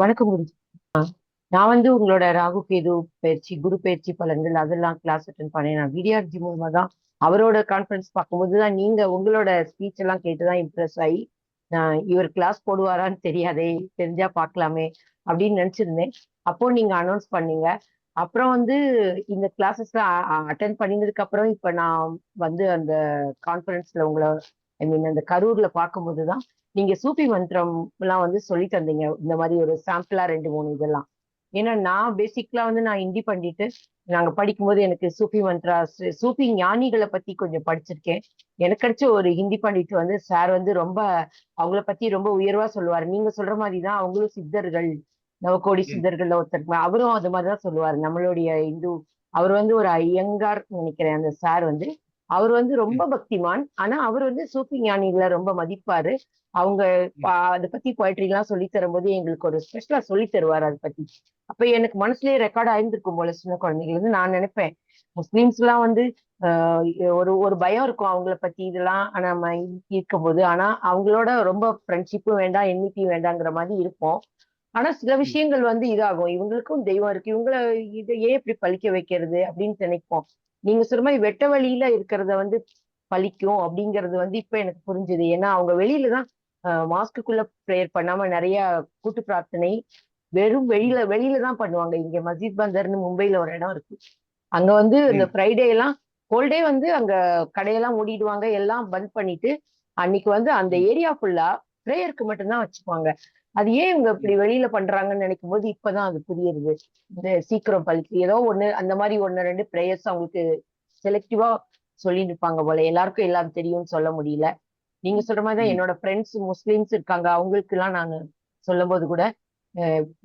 வணக்கம் குருஜி. நான் வந்து உங்களோட ராகு கேது பயிற்சி குரு பயிற்சி பலன்கள் அதெல்லாம் கிளாஸ் அட்டன் பண்ணேன். நான் விடியார்ஜி மூலமா தான் அவரோட கான்ஃபரன்ஸ் பார்க்கும்போது தான் நீங்க உங்களோட ஸ்பீச் எல்லாம் கேட்டுதான் இம்ப்ரெஸ் ஆகி நான் இவர் கிளாஸ் போடுவாரான்னு தெரியாதே தெரிஞ்சா பார்க்கலாமே அப்படின்னு நினைச்சிருந்தேன். அப்போ நீங்க அனௌன்ஸ் பண்ணீங்க. அப்புறம் வந்து இந்த கிளாஸஸ்லாம் அட்டன் பண்ணினதுக்கு அப்புறம் இப்ப நான் வந்து அந்த கான்ஃபரன்ஸ்ல உங்களை ஐ மீன் அந்த கரூர்ல பார்க்கும்போது தான் நீங்க சூப்பி மந்திரம் எல்லாம் வந்து சொல்லி தந்தீங்க. இந்த மாதிரி ஒரு சாம்பிளா ரெண்டு மூணு இதெல்லாம். ஏன்னா நான் பேசிக்கலா வந்து நான் ஹிந்தி பண்ணிட்டு நாங்க படிக்கும்போது எனக்கு சூஃபி மந்த்ராஸ் சூஃபி ஞானிகளை பத்தி கொஞ்சம் படிச்சிருக்கேன். எனக்கு கிடைச்ச ஒரு ஹிந்தி பண்டிட் வந்து சார் வந்து ரொம்ப அவங்கள பத்தி ரொம்ப உயர்வா சொல்லுவாரு. நீங்க சொல்ற மாதிரி தான் அவங்களும் சித்தர்கள் நவகோடி சித்தர்கள்ல ஒருத்தர் அவரும் அது மாதிரி தான் சொல்லுவாரு. நம்மளுடைய இந்து அவர் வந்து ஒரு ஐயங்கார் நினைக்கிறேன். அந்த சார் வந்து அவர் வந்து ரொம்ப பக்திமான். ஆனா அவர் வந்து சூஃபி ஞானிகளை ரொம்ப மதிப்பாரு. அவங்க அதை பத்தி poetry எல்லாம் சொல்லி தரும்போது எங்களுக்கு ஒரு ஸ்பெஷலா சொல்லி தருவார் அதை பத்தி. அப்ப எனக்கு மனசுலயே ரெக்கார்ட் ஆயிருந்திருக்கும் போல சின்ன குழந்தைங்களுக்கு நான் நினைப்பேன். முஸ்லிம்ஸ் எல்லாம் வந்து ஒரு ஒரு பயம் இருக்கும் அவங்கள பத்தி இதெல்லாம் நம்ம இருக்கும்போது ஆனா அவங்களோட ரொம்ப ஃப்ரெண்ட்ஷிப்பும் வேண்டாம் எண்ணிக்கையும் வேண்டாங்கிற மாதிரி இருப்போம். ஆனா சில விஷயங்கள் வந்து இதாகும். இவங்களுக்கும் தெய்வம் இருக்கு. இவங்கள இதை ஏன் இப்படி பழிக்க வைக்கிறது அப்படின்னு நினைப்போம். நீங்க சொல்ற மாதிரி வெட்ட வழியில இருக்கிறத வந்து பழிக்கும் அப்படிங்கிறது வந்து இப்ப எனக்கு புரிஞ்சுது. ஏன்னா அவங்க வெளியில தான் மாஸ்க்குள்ள ப்ரேயர் பண்ணாம நிறைய கூட்டு பிரார்த்தனை வெறும் வெளியில வெளியில தான் பண்ணுவாங்க. இங்க மஸ்ஜித் பந்தர்னு மும்பைல ஒரு இடம் இருக்கு. அங்க வந்து இந்த ஃப்ரைடே எல்லாம் ஹோல் டே வந்து அங்க கடையெல்லாம் மூடிடுவாங்க. எல்லாம் பந்த் பண்ணிட்டு அன்னைக்கு வந்து அந்த ஏரியா ஃபுல்லா ப்ரேயருக்கு மட்டும்தான் வச்சுப்பாங்க அது ஏன் இவங்க இப்படி வெளியில பண்றாங்கன்னு நினைக்கும் போது இப்பதான் அது புரியுது. இந்த சீக்கிரம் பலிக்கு ஏதோ ஒண்ணு அந்த மாதிரி ஒண்ணு ரெண்டு ப்ரேயர்ஸ் அவங்களுக்கு செலக்டிவா சொல்லிட்டு இருப்பாங்க போல. எல்லாருக்கும் எல்லாம் தெரியும்னு சொல்ல முடியல. நீங்க சொல்ற மாதிரி தான் ம். என்னோட ஃப்ரெண்ட்ஸ் முஸ்லிம்ஸ் இருக்காங்க. அவங்களுக்கு எல்லாம் நான் சொல்லும் போது கூட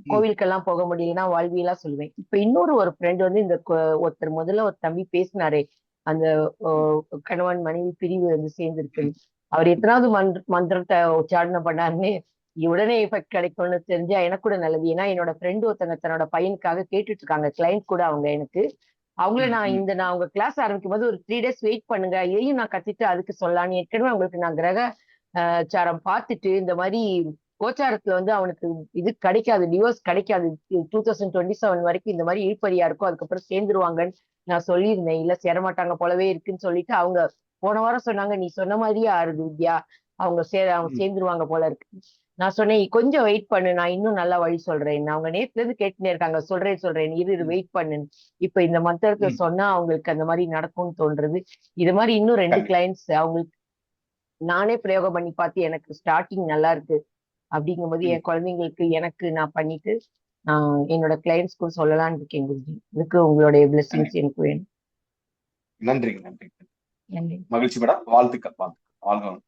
கோவிலுக்கெல்லாம் போக முடியலன்னா வாழ்வியலா சொல்லுவேன். இப்ப இன்னொரு ஒரு ஃப்ரெண்ட் வந்து இந்த ஒருத்தர் முதல்ல ஒரு தம்பி பேசினாரே. அந்த கணவன் மனைவி பிரிவு வந்து சேர்ந்திருக்கு. அவர் எத்தனாவது மந்த் மந்திரத்தை உச்சாரணம் பண்ணாருன்னு உடனே எஃபெக்ட் கிடைக்கும்னு தெரிஞ்சா எனக்கு கூட நல்லது. ஏன்னா என்னோட ஃப்ரெண்டு ஒருத்தங்க தன்னோட பையனுக்காக கேட்டுட்டு இருக்காங்க கிளைண்ட் கூட அவங்க எனக்கு. அவங்கள நான். இந்த நான் உங்க கிளாஸ் ஆரம்பிக்கும் போது ஒரு த்ரீ டேஸ் வெயிட் பண்ணுங்க. இதையும் நான் கத்துட்டு அதுக்கு சொல்லலாம்னு ஏற்கனவே உங்களுக்கு நான் கிரக சாரம் பார்த்துட்டு இந்த மாதிரி கோச்சாரத்துல வந்து அவனுக்கு இது கிடைக்காது டிவோர்ஸ் கிடைக்காது. டூ தௌசண்ட் டுவெண்ட்டி செவன் வரைக்கும் இந்த மாதிரி இழுப்பறியா இருக்கும் அதுக்கப்புறம் சேர்ந்துருவாங்கன்னு நான் சொல்லியிருந்தேன். இல்ல சேரமாட்டாங்க போலவே இருக்குன்னு சொல்லிட்டு அவங்க போன வாரம் சொன்னாங்க நீ சொன்ன மாதிரியே ஆறுது வித்யா. அவங்க சேர அவங்க. சேர்ந்துருவாங்க போல இருக்கு. நான் சொன்னேன் கொஞ்சம் வெயிட் பண்ணு நான் இன்னும் நல்லா வழி சொல்றேன் அவங்க நேத்துல இருந்து கேட்டுனே இருக்காங்க சொல்றேன் சொல்றேன் இரு இரு. வெயிட் பண்ணு இப்ப இந்த மந்திரத்தை. சொன்னா அவங்களுக்கு அந்த மாதிரி நடக்கும்னு தோன்றது இது மாதிரி இன்னும் ரெண்டு. கிளைண்ட்ஸ் அவங்களுக்கு நானே பிரயோகம் பண்ணி பார்த்து எனக்கு ஸ்டார்டிங் நல்லா இருக்கு அப்படிங்கும்போது ம். என் குழந்தைங்களுக்கு எனக்கு நான் பண்ணிட்டு நான் என்னோட கிளைண்ட்ஸ்க்கும் சொல்லலாம்னு இருக்கேன் குருஜி இதுக்கு உங்களுடைய பிளெஸிங்ஸ் எனக்கு வேணும் நன்றிங்க நன்றி மகிழ்ச்சி மேடம் வாழ்த்துக்கள் வாழ்த்துக்கள் வாழ்க.